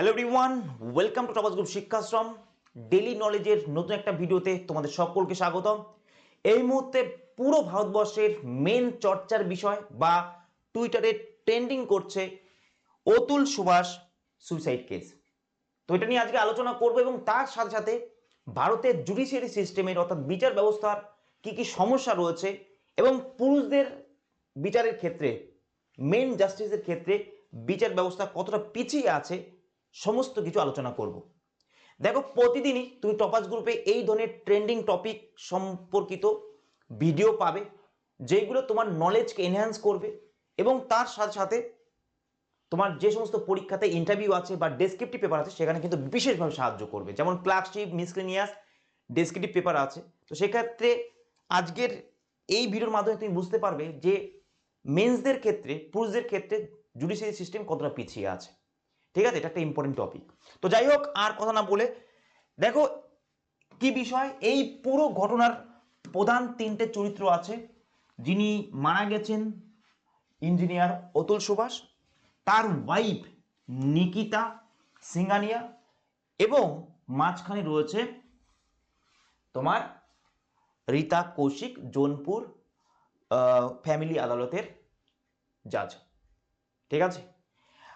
Hello everyone welcome to toppers group শিক্ষাশ্রম daily নলেজের নতুন একটা ভিডিওতে তোমাদের সকলকে স্বাগতম। এই মুহূর্তে পুরো ভারতবর্ষের মেন চর্চার বিষয় বা টুইটারে ট্রেন্ডিং করছে অতুল সুভাষ সুইসাইড কেস তো এটা নিয়ে আজকে আলোচনা করব এবং তার সাথে সাথে ভারতের জুডিশিয়ারি সিস্টেমের অর্থাৎ বিচার ব্যবস্থার কি কি সমস্যা রয়েছে এবং পুরুষদের বিচারের ক্ষেত্রে মেন জাস্টিসের ক্ষেত্রে বিচার ব্যবস্থা কতটা পিছিয়ে আছে সমস্ত কিছু আলোচনা করব। দেখো, প্রতিদিনই তুমি টপাস গ্রুপে এই ধরনের ট্রেন্ডিং টপিক সম্পর্কিত ভিডিও পাবে যেগুলো তোমার নলেজকে এনহ্যান্স করবে এবং তার সাথে সাথে তোমার যে সমস্ত পরীক্ষাতে ইন্টারভিউ আছে বা ডেসক্রিপটিভ পেপার আছে, সেখানে কিন্তু বিশেষভাবে সাহায্য করবে। যেমন ক্লার্কশিপ মিসক্রিনিয়াস ডেসক্রিপটিভ পেপার আছে। তো সেক্ষেত্রে আজকের এই ভিডিওর মাধ্যমে তুমি বুঝতে পারবে যে মেন্সদের ক্ষেত্রে, পুরুষদের ক্ষেত্রে জুডিশিয়ারি সিস্টেম কতটা পিছিয়ে আছে। ঠিক আছে? এটা একটা ইম্পর্টেন্ট টপিক তো যাই হোক, আর কথা না বলে, দেখো কি বিষয়? এই পুরো ঘটনার প্রধান তিনটে চরিত্র আছে। যিনি মারা গেছেন ইঞ্জিনিয়ার অতুল সুভাষ, তার ওয়াইফ নিকিতা সিঙ্গানিয়া এবং মাঝখানে রয়েছে তোমার রীতা কৌশিক, জোনপুর ফ্যামিলি আদালতের জাজ ঠিক আছে?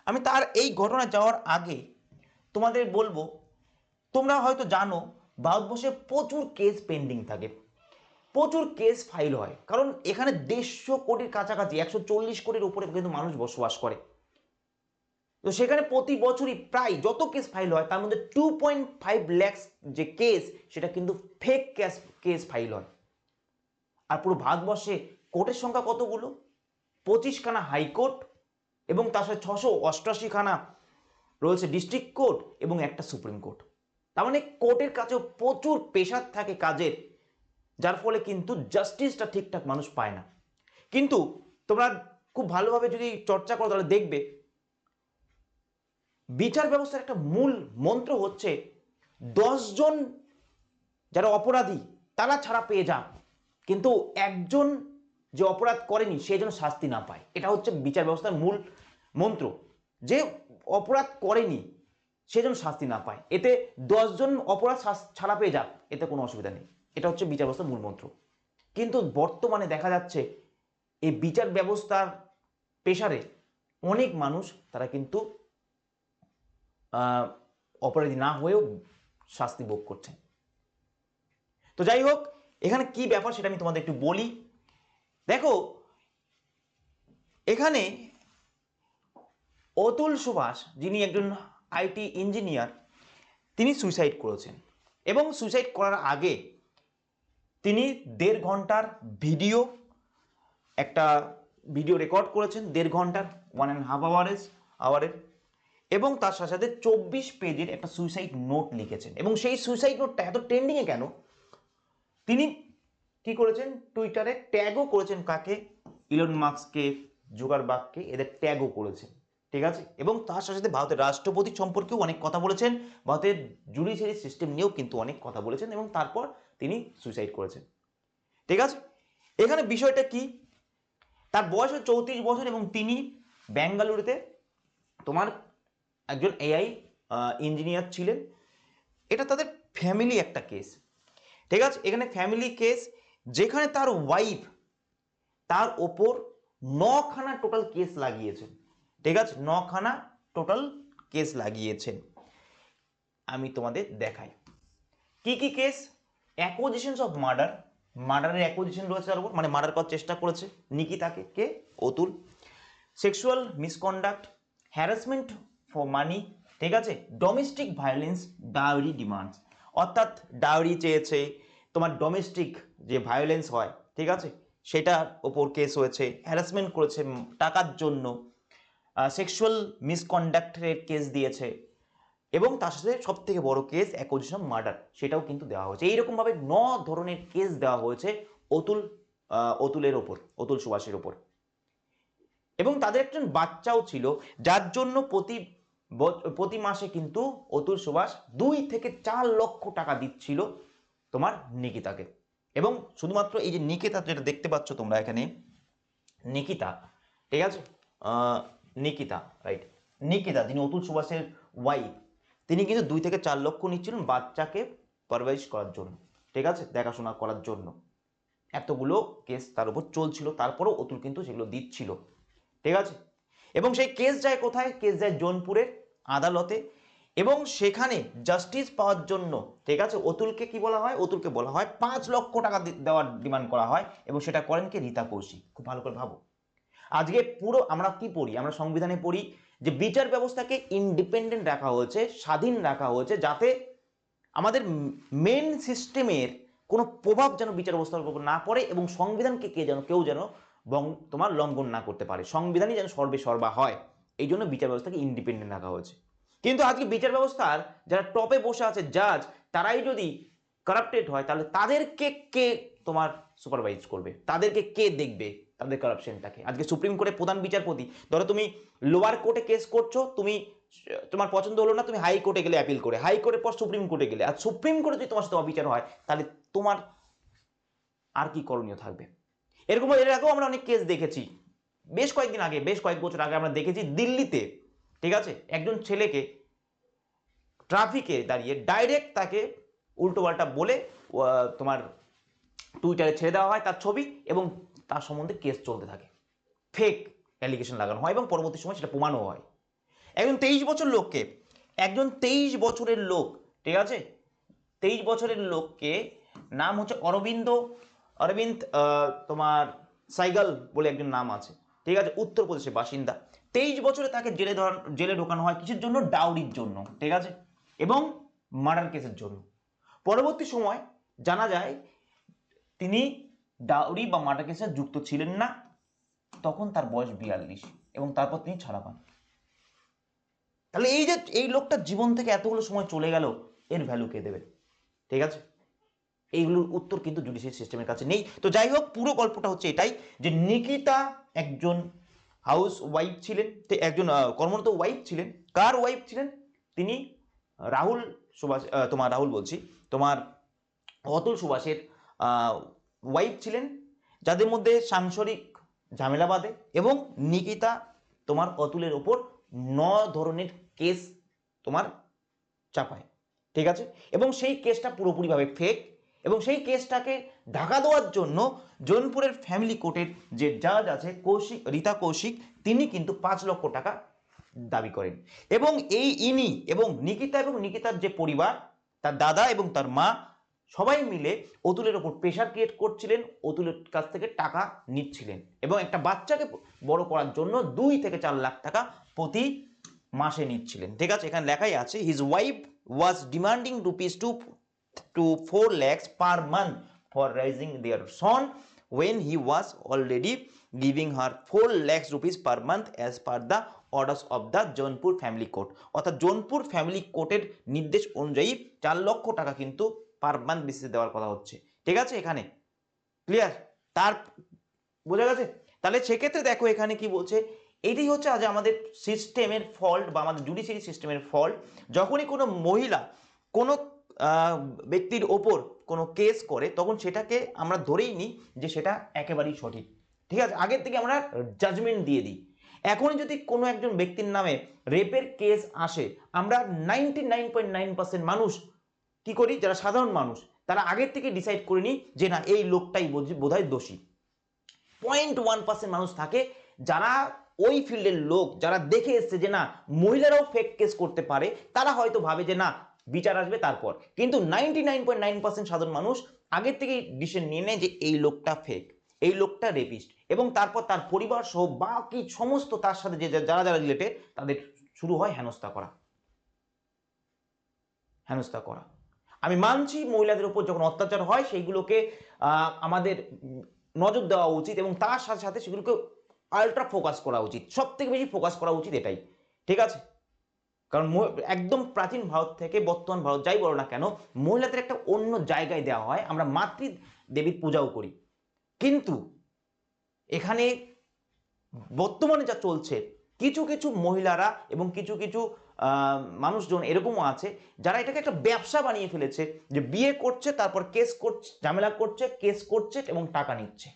আমি তার এই ঘটনা যাওয়ার আগে তোমাদের বলব, তোমরা হয়তো জানো, ভারতবর্ষে প্রচুর কেস পেন্ডিং থাকে। প্রচুর কেস ফাইল হয়। কারণ এখানে দেড়শো কোটির কাছাকাছি, একশো চল্লিশ কোটির উপরে কিন্তু মানুষ বসবাস করে। তো সেখানে প্রতি বছরই প্রায় যত কেস ফাইল হয়, তার মধ্যে টু পয়েন্ট ফাইভ ল্যাক্স যে কেস সেটা কিন্তু ফেক ক্যাশ কেস ফাইল হয়। আর পুরো ভারতবর্ষে কোর্টের সংখ্যা কতগুলো? পঁচিশখানা হাইকোর্ট এবং তার সাথে ছশো অষ্টআশিখানা রয়েছে ডিস্ট্রিক্ট কোর্ট এবং একটা সুপ্রিম কোর্ট তার মানে কোর্টের কাছেও প্রচুর পেশার থাকে কাজের, যার ফলে কিন্তু জাস্টিসটা ঠিকঠাক মানুষ পায় না। কিন্তু তোমরা খুব ভালোভাবে যদি চর্চা করো তাহলে দেখবে, বিচার ব্যবস্থার একটা মূল মন্ত্র হচ্ছে দশজন যারা অপরাধী তারা ছাড়া পেয়ে যান। কিন্তু একজন যে অপরাধ করেনি, সে যেন শাস্তি না পায়। এটা হচ্ছে বিচার ব্যবস্থার মূল মন্ত্র। যে অপরাধ করেনি, সে যেন শাস্তি না পায়। এতে দশজন অপরাধ ছাড়া পেয়ে যাক, এতে কোনো অসুবিধা নেই। এটা হচ্ছে বিচার ব্যবস্থার মূল মন্ত্র। কিন্তু বর্তমানে দেখা যাচ্ছে, এই বিচার ব্যবস্থার পেশারে অনেক মানুষ, তারা কিন্তু অপরাধী না হয়েও শাস্তি ভোগ করছেন। তো যাই হোক, এখানে কি ব্যাপার সেটা আমি তোমাদের একটু বলি। দেখো, এখানে অতুল সুভাষ, যিনি একজন আইটি ইঞ্জিনিয়ার, তিনি সুইসাইড করেছেন। এবং সুইসাইড করার আগে তিনি দেড় ঘণ্টার ভিডিও, একটা ভিডিও রেকর্ড করেছেন, দেড় ঘণ্টার ওয়ান অ্যান্ড হাফ আওয়ারেস আওয়ারের এবং তার সাথে সাথে চব্বিশ পেজের একটা সুইসাইড নোট লিখেছেন। এবং সেই সুইসাইড নোটটা এত ট্রেন্ডিংয়ে কেন? তিনি কি করেছেন? টুইটারে ট্যাগও করেছেন কাকে? ইলন মার্কসকে জুগারবাগকে এদের ট্যাগও করেছেন। ঠিক আছে? এবং তার সাথে সাথে ভারতের রাষ্ট্রপতি সম্পর্কেও অনেক কথা বলেছেন। ভারতের জুডিশিয়ারি সিস্টেম নিয়েও কিন্তু অনেক কথা বলেছেন এবং তারপর তিনি সুইসাইড করেছেন। ঠিক আছে? এখানে বিষয়টা কি? তার বয়স চৌত্রিশ বছর এবং তিনি ব্যাঙ্গালুরুতে তোমার একজন এআই ইঞ্জিনিয়ার ছিলেন। এটা তাদের ফ্যামিলি একটা কেস ঠিক আছে? এখানে ফ্যামিলি কেস যেখানে তার ওয়াইফ তার ওপর নখানা টোটাল কেস লাগিয়েছেন ঠিক আছে? নখানা টোটাল কেস লাগিয়েছেন আমি তোমাদের দেখাই। কি কি কেস অ্যাকোজিশনস অফ মার্ডার মার্ডারের অ্যাকোজিশন রয়েছে তার উপর মানে মার্ডার করার চেষ্টা করেছে নিকি তাকে কে? Atul. Sexual misconduct harassment for money ঠিক আছে? ডোমেস্টিক ভায়োলেন্স ডাউরি ডিমান্ডস অর্থাৎ ডাউরি চেয়েছে, তোমার ডোমেস্টিক যে ভায়োলেন্স হয়, ঠিক আছে? সেটার ওপর কেস হয়েছে হ্যারাসমেন্ট করেছে টাকার জন্য সেক্সুয়াল মিসকন্ডাক্টের কেস দিয়েছে এবং তার সাথে সব থেকে বড় কেস অ্যাকোজিশন মার্ডার সেটাও কিন্তু দেওয়া হয়েছে। এইরকমভাবে ন ধরনের কেস দেওয়া হয়েছে অতুল অতুলের ওপর, অতুল সুভাষের ওপর। এবং তাদের একজন বাচ্চাও ছিল, যার জন্য প্রতি প্রতি মাসে কিন্তু অতুল সুভাষ দুই থেকে চার লক্ষ টাকা দিচ্ছিল তোমার নিকিতাকে। এবং শুধুমাত্র এই যে নিকিতা যেটা দেখতে পাচ্ছ তোমরা এখানে, নিকিতা, ঠিক আছে? নিকিতা রাইট নিকিতা, যিনি অতুল সুভাষের ওয়াইফ তিনি কিন্তু দুই থেকে চার লক্ষ নিচ্ছিলেন বাচ্চাকে পারভাইশ করার জন্য, ঠিক আছে? দেখাশোনা করার জন্য। এতগুলো কেস তার উপর চলছিল, তারপরেও অতুল কিন্তু সেগুলো দিচ্ছিল, ঠিক আছে? এবং সেই কেস যায় কোথায়? কেস যায় জোনপুরের আদালতে। এবং সেখানে জাস্টিস পাওয়ার জন্য, ঠিক আছে? অতুলকে কি বলা হয়? অতুলকে বলা হয় পাঁচ লক্ষ টাকা দেওয়ার ডিমান্ড করা হয় এবং সেটা করেন কি? রীতা কৌশিক। খুব ভালো করে ভাবো। আজকে পুরো আমরা কি পড়ি? আমরা সংবিধানে পড়ি যে বিচার ব্যবস্থাকে ইন্ডিপেন্ডেন্ট রাখা হয়েছে, স্বাধীন রাখা হয়েছে, যাতে আমাদের মেন সিস্টেমের কোনো প্রভাব যেন বিচার ব্যবস্থার উপর না পড়ে এবং সংবিধানকে কে যেন কেউ যেন তোমার লঙ্ঘন না করতে পারে। সংবিধানই যেন সর্বে সর্বা হয়। এই জন্য বিচার ব্যবস্থাকে ইন্ডিপেন্ডেন্ট রাখা হয়েছে। কিন্তু আজকে বিচার ব্যবস্থার যারা টপে বসে আছে জাজ তারাই যদি কারাপ্টেড হয়, তাহলে তাদেরকে কে তোমার সুপারভাইজ করবে? তাদেরকে কে দেখবে তাদের কারাপশনটাকে আজকে সুপ্রিম কোর্টের প্রধান বিচারপতি, ধরো তুমি লোয়ার কোর্টে কেস করছ, তুমি, তোমার পছন্দ হলো না, তুমি হাই কোর্টে গেলে অ্যাপিল করে। হাই কোর্টের পর সুপ্রিম কোর্টে গেলে। আর সুপ্রিম কোর্টে যদি তোমার সাথে অবিচার হয়, তাহলে তোমার আর কি করণীয় থাকবে? এরকম এর আগেও আমরা অনেক কেস দেখেছি। বেশ কয়েকদিন আগে, বেশ কয়েক বছর আগে আমরা দেখেছি দিল্লিতে ঠিক আছে? একজন ছেলেকে ট্রাফিকে দাঁড়িয়ে ডাইরেক্ট তাকে উল্টোপাল্টা বলে তোমার টুইটারে ছেড়ে দেওয়া হয় তার ছবি এবং তার সম্বন্ধে কেস চলতে থাকে। ফেক অ্যালিগেশন লাগানো হয় এবং পরবর্তী সময় সেটা প্রমাণও হয়। একজন তেইশ বছর লোককে, একজন তেইশ বছরের লোক, ঠিক আছে? তেইশ বছরের লোককে নাম হচ্ছে অরবিন্দ অরবিন্দ তোমার সাইগাল বলে একজন নাম আছে। ঠিক আছে? উত্তরপ্রদেশের বাসিন্দা। তেইশ বছরে তাকে জেলে ধর জেলে ঢোকানো হয় কিসের জন্য? ডাউরির জন্য, ঠিক আছে? এবং মার্ডার কেসের জন্য। পরবর্তী সময় জানা যায় তিনি ডাউরি বা মার্ডার কেসে যুক্ত ছিলেন না। তখন তার বয়স বিয়াল্লিশ এবং তারপর তিনি ছাড়া পান। তাহলে এই যে, এই লোকটার জীবন থেকে এতগুলো সময় চলে গেল, এর ভ্যালু কে দেবে? ঠিক আছে? এইগুলোর উত্তর কিন্তু জুডিশিয়াল সিস্টেমের কাছে নেই। তো যাই হোক, পুরো গল্পটা হচ্ছে এটাই যে নিকিতা একজন হাউস ওয়াইফ ছিলেন একজন কর্মরত ওয়াইফ ছিলেন। কার ওয়াইফ ছিলেন? তিনি রাহুল সুভাষ তোমার রাহুল বলছি, তোমার অতুল সুভাষের ওয়াইফ ছিলেন, যাদের মধ্যে সাংসারিক ঝামেলা বাঁধে এবং নিকিতা তোমার অতুলের ওপর ন ধরনের কেস তোমার চাপায়। ঠিক আছে? এবং সেই কেসটা পুরোপুরিভাবে ফেক এবং সেই কেসটাকে ঢাকা দেওয়ার জন্য জোনপুরের ফ্যামিলি কোর্টের যে জাজ আছে, কৌশিক, রীতা কৌশিক, তিনি কিন্তু পাঁচ লক্ষ টাকা দাবি করেন। এবং এই ইনি এবং নিকিতা এবং নিকিতার যে পরিবার, তার দাদা এবং তার মা, সবাই মিলে অতুলের ওপর প্রেশার ক্রিয়েট করছিলেন, অতুলের কাছ থেকে টাকা নিচ্ছিলেন এবং একটা বাচ্চাকে বড় করার জন্য দুই থেকে চার লাখ টাকা প্রতি মাসে নিচ্ছিলেন। ঠিক আছে, এখানে লেখাই আছে his wife was demanding rupees two to four lakhs per month for raising their son when he was already giving her 4 lakhs rupees per month as per the orders of the Jaunpur family court অর্থাৎ Jaunpur family কোর্টের নির্দেশ অনুযায়ী চার লক্ষ টাকা কিন্তু per month বেসিসে দেওয়ার কথা হচ্ছে। ঠিক আছে এখানে? ক্লিয়ার তার বোঝা গেছে? তাহলে সেক্ষেত্রে দেখো এখানে কি বলছে এটি হচ্ছে আজ আমাদের সিস্টেমের ফল্ট বা আমাদের জুডিশিয়ারি সিস্টেমের ফল্ট যখনই কোনো মহিলা কোনো ব্যক্তির ওপর কোনো কেস করে, তখন সেটাকে আমরা ধরেই নিই যে সেটা একেবারেই সঠিক। ঠিক আছে? আগের থেকে আমরা জাজমেন্ট দিয়ে দিই। এখন যদি কোনো একজন ব্যক্তির নামে রেপের কেস আসে, আমরা ninety nine point nine percent মানুষ কি করি? যারা সাধারণ মানুষ, তারা আগের থেকে ডিসাইড করে নিই যে না, এই লোকটাই বোধহয় দোষী। পয়েন্ট ওয়ান পার্সেন্ট মানুষ থাকে যারা ওই ফিল্ডের লোক, যারা দেখে এসছে যে না, মহিলারাও ফেক কেস করতে পারে, তারা হয়তো ভাবে যে না বিচার আসবে তারপর। কিন্তু নাইনটি সাধারণ মানুষ আগের থেকেই ডিসিশন নিয়ে নেয় যে এই লোকটা ফেক এই লোকটা রেপিস্ট এবং তারপর তার পরিবার সহ বাকি সমস্ত তার সাথে যে যারা যারা রিলেটেড তাদের শুরু হয় হেনস্থা করা। হেনস্থা করা। আমি মানছি মহিলাদের উপর যখন অত্যাচার হয় সেইগুলোকে আমাদের নজর দেওয়া উচিত এবং তার সাথে সাথে সেগুলোকে আলট্রা ফোকাস করা উচিত। সব থেকে বেশি ফোকাস করা উচিত এটাই। ঠিক আছে? কারণ একদম প্রাচীন ভারত থেকে বর্তমান ভারত যাই বলো না কেন, মহিলাদের একটা অন্য জায়গায় দেওয়া হয়, আমরা মাতৃ দেবীর পূজাও করি। কিন্তু এখানে বর্তমানে যা চলছে, কিছু কিছু মহিলারা এবং কিছু কিছু মানুষজন এরকমও আছে, যারা এটাকে একটা ব্যবসা বানিয়ে ফেলেছে, যে বিয়ে করছে, তারপর কেস করছে, ঝামেলা করছে, কেস করছে এবং টাকা নিচ্ছে।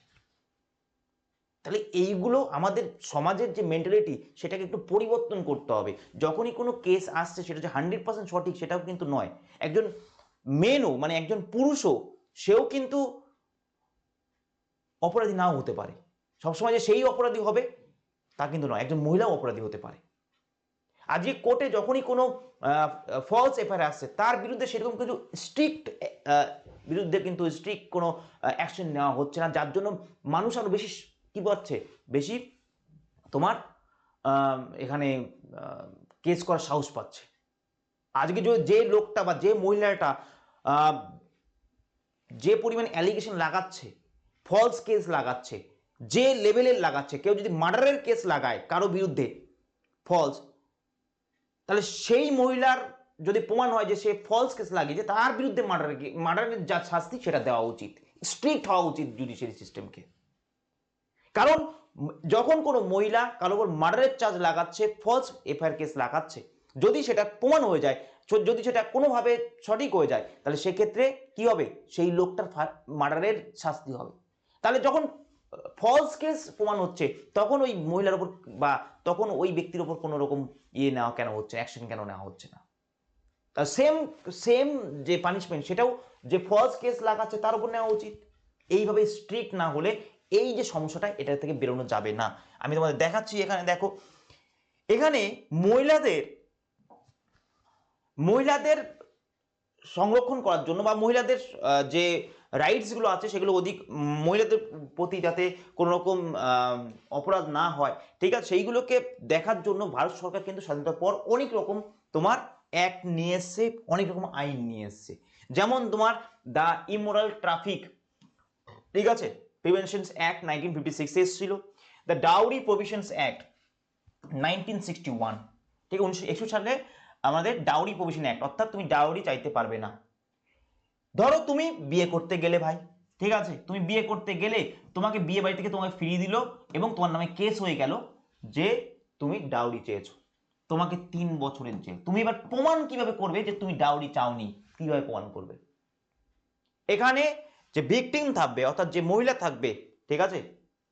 তাহলে এইগুলো আমাদের সমাজের যে মেন্টালিটি সেটাকে একটু পরিবর্তন করতে হবে। যখনই কোনো কেস আসছে সেটা যে হান্ড্রেড পার্সেন্ট সঠিক সেটাও কিন্তু নয়। একজন মেনও মানে একজন পুরুষও সেও কিন্তু অপরাধী নাও হতে পারে। সবসময় যে সেই অপরাধী হবে তা কিন্তু নয়, একজন মহিলাও অপরাধী হতে পারে। আজকে কোর্টে যখনই কোনো ফলস এফআইআর আসছে, তার বিরুদ্ধে সেরকম কিছু স্ট্রিক্ট বিরুদ্ধে কিন্তু স্ট্রিক্ট কোনো অ্যাকশন নেওয়া হচ্ছে না। যার জন্য মানুষ আরও বেশি কি পাচ্ছে বেশি তোমার এখানে কেস করার সাহস পাচ্ছে। আজকে যে- যে লোকটা বা যে মহিলাটা যে পরিমাণ অ্যালিগেশন লাগাচ্ছে ফলস কেস লাগাচ্ছে, যে লেভেলের লাগাচ্ছে, কেউ যদি মার্ডারের কেস লাগায় কারও বিরুদ্ধে ফলস তাহলে সেই মহিলার যদি প্রমাণ হয় যে সে ফলস কেস লাগিয়েছে, তার বিরুদ্ধে মার্ডারের মার্ডারের যা শাস্তি সেটা দেওয়া উচিত। স্ট্রিক্ট হওয়া উচিত জুডিশিয়ারি সিস্টেমকে কারণ যখন কোনো মহিলা কারও উপর মার্ডারের চার্জ লাগাচ্ছে ফলস এফআইআর কেস লাগাচ্ছে, যদি সেটা প্রমাণ হয়ে যায় যদি সেটা কোনোভাবে সঠিক হয়ে যায়, তাহলে সেক্ষেত্রে কি হবে? সেই লোকটার মার্ডারের শাস্তি হবে। তাহলে যখন ফলস কেস প্রমাণ হচ্ছে, তখন ওই মহিলার উপর বা তখন ওই ব্যক্তির উপর কোনো রকম ইয়ে নেওয়া কেন হচ্ছে অ্যাকশন কেন নেওয়া হচ্ছে না? সেম সেম যে পানিশমেন্ট সেটাও যে ফলস কেস লাগাচ্ছে, তার উপর নেওয়া উচিত। এইভাবে স্ট্রিক্ট না হলে এই যে সমস্যাটা, এটা থেকে বেরোনো যাবে না। আমি তোমাদের দেখাচ্ছি এখানে, দেখো। এখানে মহিলাদের মহিলাদের সংরক্ষণ করার জন্য বা মহিলাদের যে রাইটসগুলো আছে, সেগুলো অধিক, মহিলাদের প্রতি যাতে কোনো রকম অপরাধ না হয়, ঠিক আছে? সেইগুলোকে দেখার জন্য ভারত সরকার কিন্তু স্বাধীনতার পর অনেক রকম তোমার অ্যাক্ট নিয়ে এসছে, অনেক রকম আইন নিয়ে এসছে। যেমন তোমার দ্য ইমোরাল ট্রাফিক ঠিক আছে? প্রিভেনশনস অ্যাক্ট নাইনটিন ফিফটি সিক্সে এসেছিল। The dowry provisions act nineteen sixty one ঠিক উনিশশো একষট্টি সালে আমাদের ডাউরি প্রভিশন অ্যাক্ট অর্থাৎ তুমি ডাউরি চাইতে পারবে না। ধরো তুমি বিয়ে করতে গেলে ভাই, ঠিক আছে? তুমি বিয়ে করতে গেলে তোমাকে বিয়ে বাড়ি থেকে তোমাকে ফিরিয়ে দিল এবং তোমার নামে কেস হয়ে গেল যে তুমি ডাউরি চেয়েছো। তোমাকে তিন বছরের জেল। তুমি এবার প্রমাণ কীভাবে করবে যে তুমি ডাউরি চাওনি? কীভাবে প্রমাণ করবে? এখানে যে ভিকটিম থাকবে, অর্থাৎ যে মহিলা থাকবে, ঠিক আছে?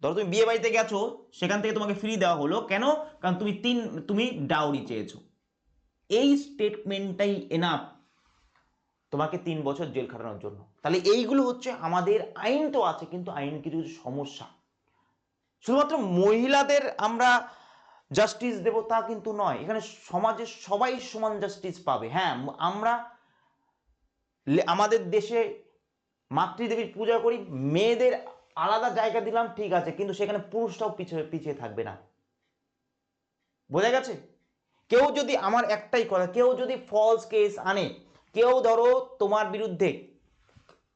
ধরো তুমি বিয়ে বাড়িতে গেছো, সেখান থেকে তোমাকে ফ্রি দেওয়া হলো। কেন? কারণ তুমি তিন, তুমি ডাউরি চেয়েছো। এই স্টেটমেন্টটাই এনাফ তোমাকে তিন বছর জেল খাটানোর জন্য। তাহলে এইগুলো হচ্ছে আমাদের আইন তো আছে, কিন্তু আইন কিছু কিছু সমস্যা। শুধুমাত্র মহিলাদের আমরা জাস্টিস দেব তা কিন্তু নয়, এখানে সমাজের সবাই সমান জাস্টিস পাবে। হ্যাঁ আমরা আমাদের দেশে মাতৃদেবীর পূজা করি, মেয়েদের আলাদা জায়গা দিলাম, ঠিক আছে, কিন্তু সেখানে পুরুষটাও পিছিয়ে পিছিয়ে থাকবে না। বোঝা গেছে? কেউ যদি আমার একটাই কথা, কেউ যদি ফলস কেস আনে, কেউ ধরো তোমার বিরুদ্ধে,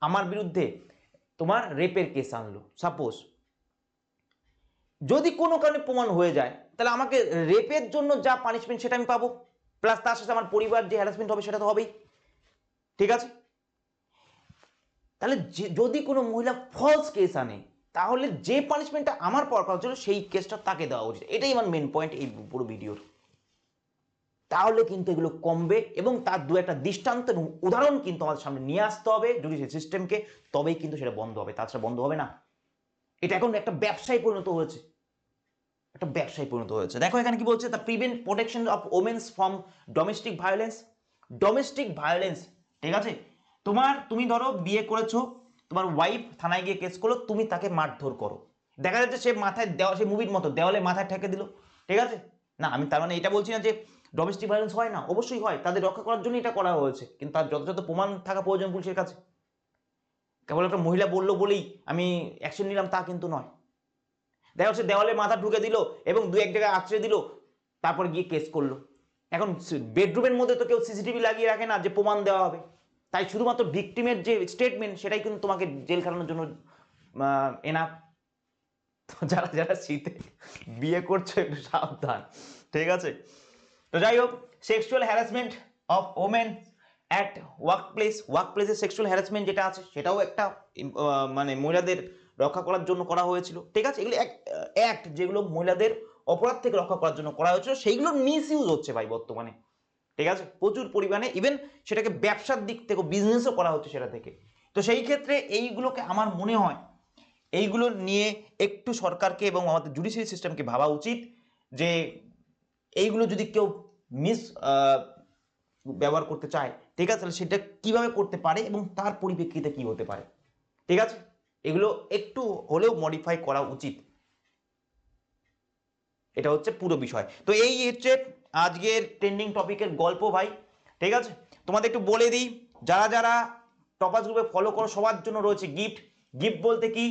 আমার বিরুদ্ধে তোমার রেপের কেস আনলো সাপোজ যদি কোনো কারণে প্রমাণ হয়ে যায়, তাহলে আমাকে রেপের জন্য যা পানিশমেন্ট সেটা আমি পাবো প্লাস তার সাথে আমার পরিবার যে হ্যারাসমেন্ট হবে সেটা তো হবেই। ঠিক আছে? তাহলে যদি কোনো মহিলা ফলস কেস আনে, তাহলে যে পানিশমেন্টটা আমার পাওয়ার কথা ছিল সেই কেসটা তাকে দেওয়া উচিত। এটাই আমার মেন পয়েন্ট এই পুরো ভিডিওর তাহলে কিন্তু এগুলো কমবে এবং তার দু একটা দৃষ্টান্ত এবং উদাহরণ কিন্তু আমাদের সামনে নিয়ে আসতে হবে। জুডিশিয়াল সিস্টেমকে তবেই কিন্তু সেটা বন্ধ হবে। তাছাড়া বন্ধ হবে না। এটা এখন একটা ব্যবসায় পরিণত হয়েছে। একটা ব্যবসায় পরিণত হয়েছে। দেখো এখানে কি বলছে the prevent protection of womens from domestic violence domestic violence ঠিক আছে? তোমার, তুমি ধরো বিয়ে করেছ, তোমার ওয়াইফ থানায় গিয়ে কেস করল, তুমি তাকে মারধর করো। দেখা যাচ্ছে সে মাথায় দেওয়া, সে মুভির মতো, দেওয়ালে মাথায় ঠেকে দিল। ঠিক আছে? না, আমি তার মানে এটা বলছি না যে ডোমেস্টিক ভায়োলেন্স হয় না, অবশ্যই হয়। তাদের রক্ষা করার জন্য এটা করা হয়েছে। কিন্তু তার যথাযথ প্রমাণ থাকা প্রয়োজন পুলিশের কাছে। কেবল একটা মহিলা বলল বলেই আমি অ্যাকশন নিলাম, তা কিন্তু নয়। দেখা যাচ্ছে দেওয়ালে মাথা ঢুকে দিল এবং দু এক জায়গায় আছড়ে দিল, তারপর গিয়ে কেস করল। এখন বেডরুমের মধ্যে তো কেউ সিসিটিভি লাগিয়ে রাখে না যে প্রমাণ দেওয়া হবে। তাই শুধুমাত্র ভিকটিমের যে স্টেটমেন্ট সেটাই কিন্তু তোমাকে জেল খাটানোর জন্য এনা যারা যারা শীতে বিয়ে করছ, একটু সাবধান, ঠিক আছে? তো যাই হোক sexual harassment of women at work place work প্লেসে সেক্সুয়াল হ্যারাসমেন্ট যেটা আছে, সেটাও একটা মানে মহিলাদের রক্ষা করার জন্য করা হয়েছিল, ঠিক আছে? এগুলো অ্যাক্ট যেগুলো মহিলাদের অপরাধ থেকে রক্ষা করার জন্য করা হয়েছিল সেইগুলোর মিস ইউজ হচ্ছে ভাই বর্তমানে। ঠিক আছে? প্রচুর পরিমাণে ইভেন সেটাকে ব্যবসার দিক থেকে বিজনেসও করা হচ্ছে সেটা থেকে। তো সেই ক্ষেত্রে এইগুলোকে আমার মনে হয়, এইগুলো নিয়ে একটু সরকারকে এবং আমাদের জুডিশিয়ারি সিস্টেমকে ভাবা উচিত যে এইগুলো যদি কেউ মিস ব্যবহার করতে চায়, ঠিক আছে? তাহলে সেটা কীভাবে করতে পারে এবং তার পরিপ্রেক্ষিতে কি হতে পারে? ঠিক আছে? এগুলো একটু হলেও মডিফাই করা উচিত। এটা হচ্ছে পুরো বিষয়। তো এই হচ্ছে আজকের ট্রেন্ডিং টপিকের গল্প ভাই, ঠিক আছে? তোমাদের একটু বলে দিই, যারা যারা টপাস গ্রুপে ফলো করো, সবার জন্য রয়েছে গিফট গিফট বলতে কি?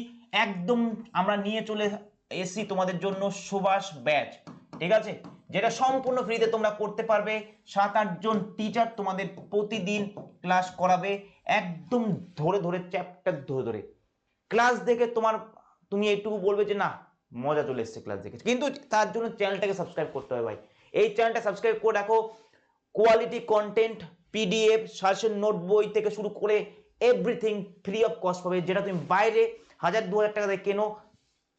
একদম আমরা নিয়ে চলে এসি তোমাদের জন্য সুভাষ ব্যাচ ঠিক আছে? যেটা সম্পূর্ণ ফ্রিতে তোমরা করতে পারবে। সাত আটজন টিচার তোমাদের প্রতিদিন ক্লাস করাবে, একদম ধরে ধরে চ্যাপ্টার ধরে ধরে। ক্লাস দেখে তোমার, তুমি একটু বলবে যে না, মজা চলে এসছে ক্লাস দেখে। কিন্তু তার জন্য চ্যানেলটাকে সাবস্ক্রাইব করতে হবে ভাই। এই চ্যানেলটা সাবস্ক্রাইব করে রাখো। Quality content PDF suggestion note বই থেকে শুরু করে এভরিথিং ফ্রি অফ কস্ট পাবে। যেটা তুমি বাইরে হাজার, দু হাজার টাকা দিয়ে কেনো,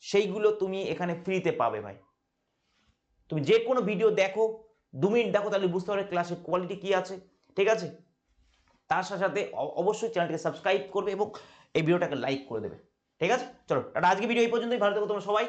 সেইগুলো তুমি এখানে ফ্রিতে পাবে ভাই। তুমি যে কোনো ভিডিও দেখো, দু মিনিট দেখো, তাহলে বুঝতে পারবে ক্লাসের কোয়ালিটি কি আছে। ঠিক আছে? তার সাথে সাথে অবশ্যই চ্যানেলটাকে সাবস্ক্রাইব করবে এবং এই ভিডিওটাকে লাইক করে দেবে। ঠিক আছে? চলো আজকে ভিডিও এই পর্যন্তই। ভালো থেকো তোমরা সবাই।